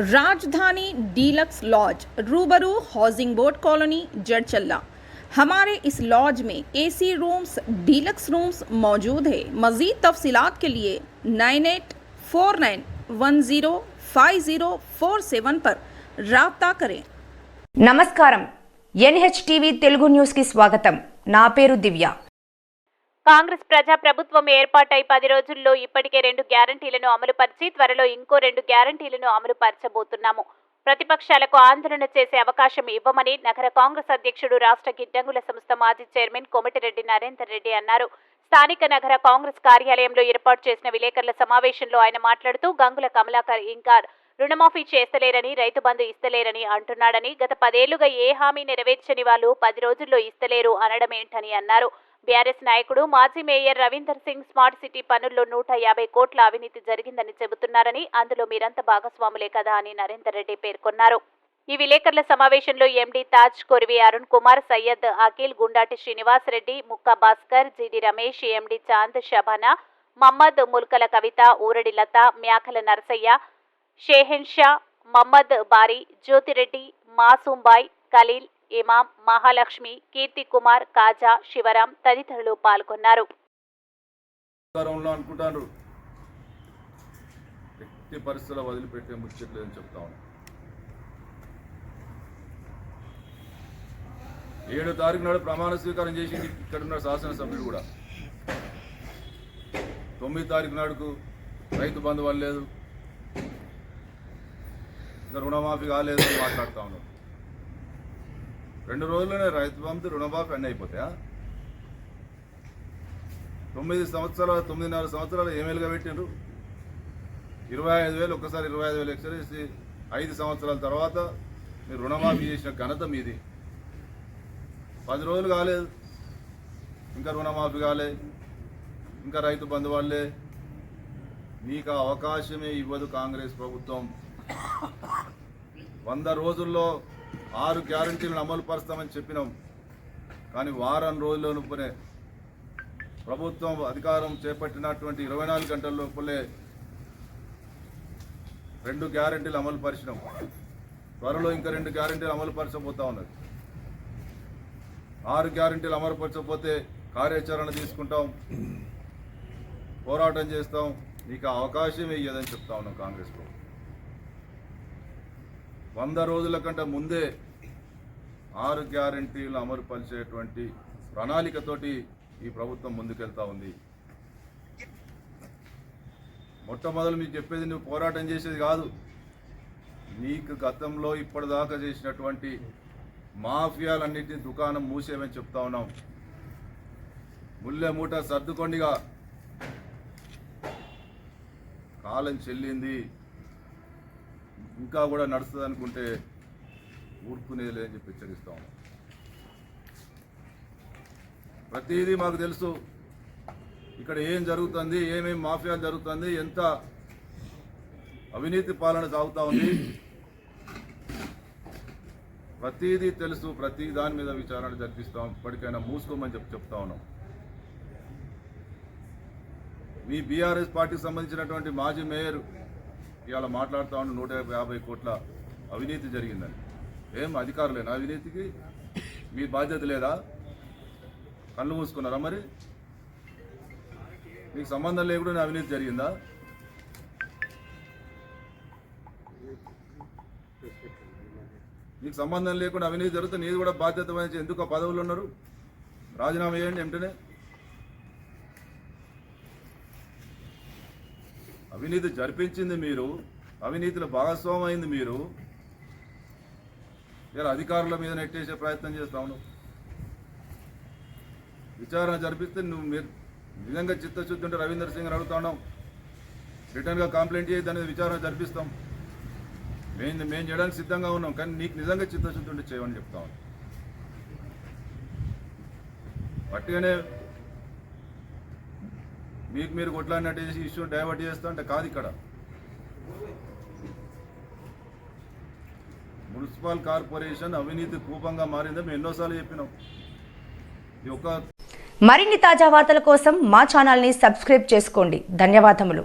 राजधानी deluxe lodge रूबरू housing board colony Jadcherla हमारे इस लॉज में एसी रूम्स डीलक्स रूम्स मौजूद है मज़ीद तफसीलात के लिए nine eight four nine one zero five zero four seven पर रबता करें నమస్కారం ఎన్హెచ్ టీవీ తెలుగు న్యూస్కి స్వాగతం నా పేరు దివ్య కాంగ్రెస్ ప్రజా ప్రభుత్వం ఏర్పాటై పది రోజుల్లో ఇప్పటికే రెండు గ్యారంటీలను అమలుపరిచి త్వరలో ఇంకో రెండు గ్యారంటీలను అమలుపరచబోతున్నాము. ప్రతిపక్షాలకు ఆందోళన చేసే అవకాశం ఇవ్వమని నగర కాంగ్రెస్ అధ్యక్షుడు రాష్ట్ర గిడ్డంగుల సంస్థ మాజీ చైర్మన్ కోమటిరెడ్డి నరేందర్ రెడ్డి అన్నారు. స్థానిక నగర కాంగ్రెస్ కార్యాలయంలో ఏర్పాటు చేసిన విలేకరుల సమావేశంలో ఆయన మాట్లాడుతూ గంగుల కమలాకర్ ఇంకా రుణమాఫీ చేస్తలేరని రైతు బంధు ఇస్తలేరని అంటున్నాడని గత పదేళ్ళుగా ఏ హామీ నెరవేర్చని వాళ్ళు పది రోజుల్లో ఇస్తలేరు అనడమేంటని అన్నారు. బీఆర్ఎస్ నాయకుడు మాజీ mayor Ravinder Singh smart city పనుల్లో నూట యాభై కోట్ల అవినీతి జరిగిందని చెబుతున్నారని అందులో మీరంతా భాగస్వాములే కదా అని నరేందర్ రెడ్డి పేర్కొన్నారు. ఈ విలేకరుల సమావేశంలో MD Taj Korivi Arun Kumar Syed Akhil Gundati Srinivas Reddy Mukka Bhaskar GD Ramesh MD Chand Shabana Mohammed Mulkala Kavitha Uradi Latha Myakala Narasaiah Shaheen Shah Mohammed Bari Jyothireddy Masoombai Khaleel ఇమాం మహాలక్ష్మి కీర్తి కుమార్ కాజా శివరాం తదితరులు పాల్గొన్నారు. అనుకుంటారు. ఎట్టి పరిస్థితుల్లో వదిలిపెట్టే ముచ్చట్లేదని చెప్తా ఉన్నాను ఏడో తారీఖు నాడు ప్రమాణ స్వీకారం చేసి ఇక్కడ ఉన్న శాసనసభ్యులు కూడా. తొమ్మిది తారీఖు నాడుకు రైతు బంధు వల్లేదు ఇంకా రుణమాఫీ కాలేదు మాట్లాడుతూ ఉన్నాం రెండు రోజుల్లోనే రైతు బంధు రుణమాఫీ అన్నీ అయిపోతాయా? తొమ్మిది సంవత్సరాలు తొమ్మిదిన్నర సంవత్సరాలు ఏమేలుగా పెట్టిండ్రు. ఇరవై ఐదు వేలు ఒక్కసారి ఇరవై ఐదు వేలు ఎక్స్ట్రా చేసి ఐదు సంవత్సరాల తర్వాత మీరు రుణమాఫీ చేసిన ఘనత మీది. పది రోజులు కాలేదు. ఇంకా రుణమాఫీ కాలే. ఇంకా రైతు బంధు వాళ్ళే. మీకు అవకాశమే ఇవ్వదు కాంగ్రెస్ ప్రభుత్వం. వంద రోజుల్లో ఆరు గ్యారంటీలను అమలు పరుస్తామని చెప్పినాం. కానీ వారం రోజుల ప్రభుత్వం అధికారం చేపట్టినటువంటి ఇరవై నాలుగు గంటల లోపలే రెండు గ్యారెంటీలు అమలు పరిచినాం త్వరలో ఇంకా రెండు గ్యారెంటీలు అమలు పరచబోతా ఉన్నది. ఆరు గ్యారెంటీలు అమలు పరచకపోతే కార్యాచరణ తీసుకుంటాం పోరాటం చేస్తాం. నీకు అవకాశం ఇయ్యదని చెప్తా ఉన్నాం కాంగ్రెస్ ప్రభుత్వం. వంద రోజుల కంటే ముందే ఆరు గ్యారెంటీలు అమలు పరిచేటువంటి ప్రణాళికతోటి ఈ ప్రభుత్వం ముందుకెళ్తా ఉంది. మొట్టమొదలు మీకు చెప్పేది నువ్వు పోరాటం చేసేది కాదు. నీకు గతంలో ఇప్పటిదాకా చేసినటువంటి మాఫియాలన్నింటినీ దుకాణం మూసేమని చెప్తా ఉన్నాం. ముల్లె మూట సర్దుకొండిగా. కాలం చెల్లింది. ఇంకా కూడా నడుస్తుంది అనుకుంటే ఊరుకునేది లేదని చెప్పి హెచ్చరిస్తా ఉన్నాం. ప్రతిదీ మాకు తెలుసు. ఇక్కడ ఏం జరుగుతుంది ఏమేమి మాఫియా జరుగుతుంది ఎంత అవినీతి పాలన సాగుతూ ఉంది. ప్రతిదీ తెలుసు ప్రతి దాని మీద విచారణ జరిపిస్తాం. ఇప్పటికైనా మూసుకోమని చెప్పి చెప్తా ఉన్నాం. మీ బీఆర్ఎస్ పార్టీకి సంబంధించినటువంటి మాజీ మేయర్ ఇవాళ మాట్లాడుతూ ఉన్న నూట యాభై కోట్ల అవినీతి జరిగిందని. ఏం అధికారులేనా అవినీతికి? మీ బాధ్యత లేదా? కళ్ళు మూసుకున్నారా మరి? మీకు సంబంధం లేకుండా అవినీతి జరిగిందా? మీకు సంబంధం లేకుండా అవినీతి జరుగుతుంది నీది కూడా బాధ్యత వహించి ఎందుకు ఆ పదవులు ఉన్నారు? రాజీనామా చేయండి వెంటనే అవినీతి జరిపించింది మీరు. అవినీతిలో భాగస్వామ్యం అయింది మీరు. ఇలా అధికారుల మీద నెట్టేసే ప్రయత్నం చేస్తా ఉన్నావు. విచారణ జరిపిస్తే నువ్వు మీరు నిజంగా చిత్తశుద్ధి ఉంటే రవీందర్ సింగ్ అడుగుతా రిటర్న్గా కంప్లైంట్ చేయొద్దు అనేది విచారణ జరిపిస్తాం. మేము మేము చేయడానికి సిద్ధంగా ఉన్నాం కానీ నీకు నిజంగా చిత్తశుద్ధి ఉంటే చేయమని చెప్తా ఉన్నాం. పట్టుగానే మీకు మీరు కొట్లాడినట్టు చేసి ఇష్యూ డైవర్ట్ చేస్తా అంటే కాదు ఇక్కడ. మున్సిపల్ కార్పొరేషన్ అవినీతి కూపంగా మారిందని మేము ఎన్నోసార్లు చెప్పినాం. ఈ ఒక్క మరిన్ని తాజా వార్తల కోసం మా ఛానల్ని సబ్స్క్రైబ్ చేసుకోండి. ధన్యవాదములు.